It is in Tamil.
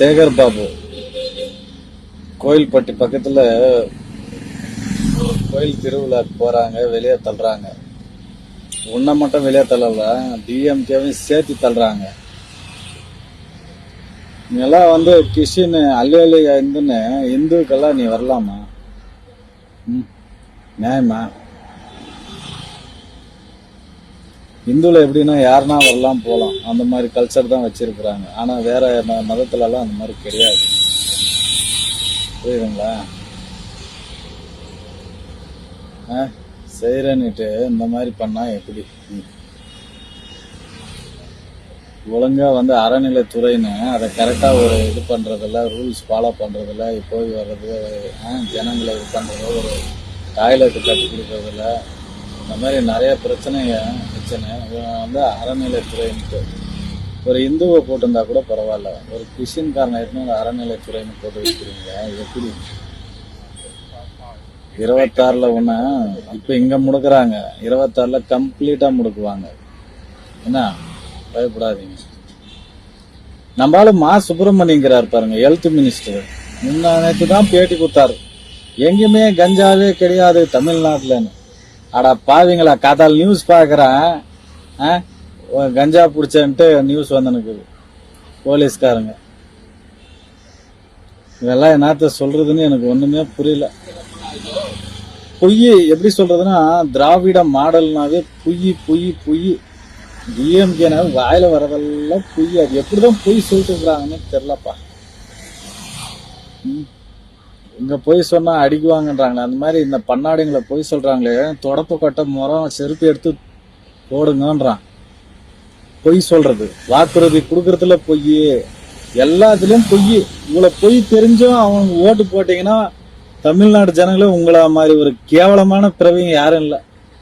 சேகர் பாபு. கோயில்பட்டி பக்கத்தில் கோயில் திருவிழாக்கு போகிறாங்க வெளியே தள்ளுறாங்க. உன்னை மட்டும் வெளியே தள்ளல டிஎம்கேவையும் சேர்த்து தள்ளுறாங்க. நீலாம் வந்து கிறிஸ்டின் அல்லி இந்துன்னு இந்துக்கெல்லாம் நீ வரலாமா? ம். நியாயமா? இந்துல எப்படின்னா யாருன்னா வரலாம் போகலாம் அந்த மாதிரி கல்ச்சர் தான் வச்சிருக்கிறாங்க. ஆனா வேற மதத்துலலாம் அந்த மாதிரி கிடையாது. புரியுதுங்களா? ஆ செய்கிறேன்னுட்டு இந்த மாதிரி பண்ணால் எப்படி? ஒழுங்காக ஒழுங்கா வந்து அறநிலைத்துறைன்னு அதை கரெக்டாக ஒரு இது பண்ணுறதில்ல ரூல்ஸ் ஃபாலோ பண்ணுறதில்ல போய் வர்றது ஆ, ஜனங்களை இது பண்ணுறது ஒரு டாய்லெட்டு கட்டி கொடுக்குறதில்ல. இந்த மாதிரி நிறைய பிரச்சனைங்க பிரச்சனை. இவன் வந்து அறநிலைத்துறைன்னு ஒரு இந்துவை போட்டிருந்தா கூட பரவாயில்ல. ஒரு கிறிஸ்டின்காரனை எடுத்து அறநிலைத்துறைன்னு போட்டு வைக்கிறீங்க எப்படி? இருபத்தாறுல ஒன்று இப்போ இங்கே முடுக்குறாங்க. இருபத்தாறில் கம்ப்ளீட்டாக முடுக்குவாங்க. என்ன? பயப்படாதீங்க. நம்மளால மா சுப்பிரமணியங்கிறார் பாருங்க ஹெல்த் மினிஸ்டர் முன்னா நேற்று தான் பேட்டி கொடுத்தாரு. எங்கேயுமே கஞ்சாவே கிடையாது தமிழ்நாட்டில்னு அடா பாவிங்களா காத்தால் நியூஸ் பார்க்குறேன் ஆ? கஞ்சா பிடிச்சன்ட்டு நியூஸ் வந்துனுக்குது போலீஸ்காரங்க. இதெல்லாம் என்னத்த சொல்கிறதுன்னு எனக்கு ஒன்றுமே புரியல. பொய் எப்படி சொல்கிறதுன்னா திராவிட மாடல்னாவே பொய் பொய் பொய். டிஎம்கேனா வாயில் வரதெல்லாம் பொய். அது எப்படி தான் பொய் சொல்லிட்டு இருக்கிறாங்கன்னு தெரிலப்பா ம். இங்கே பொய் சொன்னால் அடிக்குவாங்கன்றாங்களே அந்த மாதிரி இந்த பன்னாடுங்களை பொய் சொல்கிறாங்களே தொடப்பு கட்ட முறம் செருப்பு எடுத்து போடுங்கன்றான். பொய் சொல்கிறது வாக்குறுதி கொடுக்குறதுல பொய் எல்லாத்துலேயும் பொய் இவ்வளோ பொய் தெரிஞ்சும் அவங்க ஓட்டு போட்டிங்கன்னா தமிழ்நாடு ஜனங்களும் உங்களை மாதிரி ஒரு கேவலமான பிறவிங்க யாரும் இல்லை.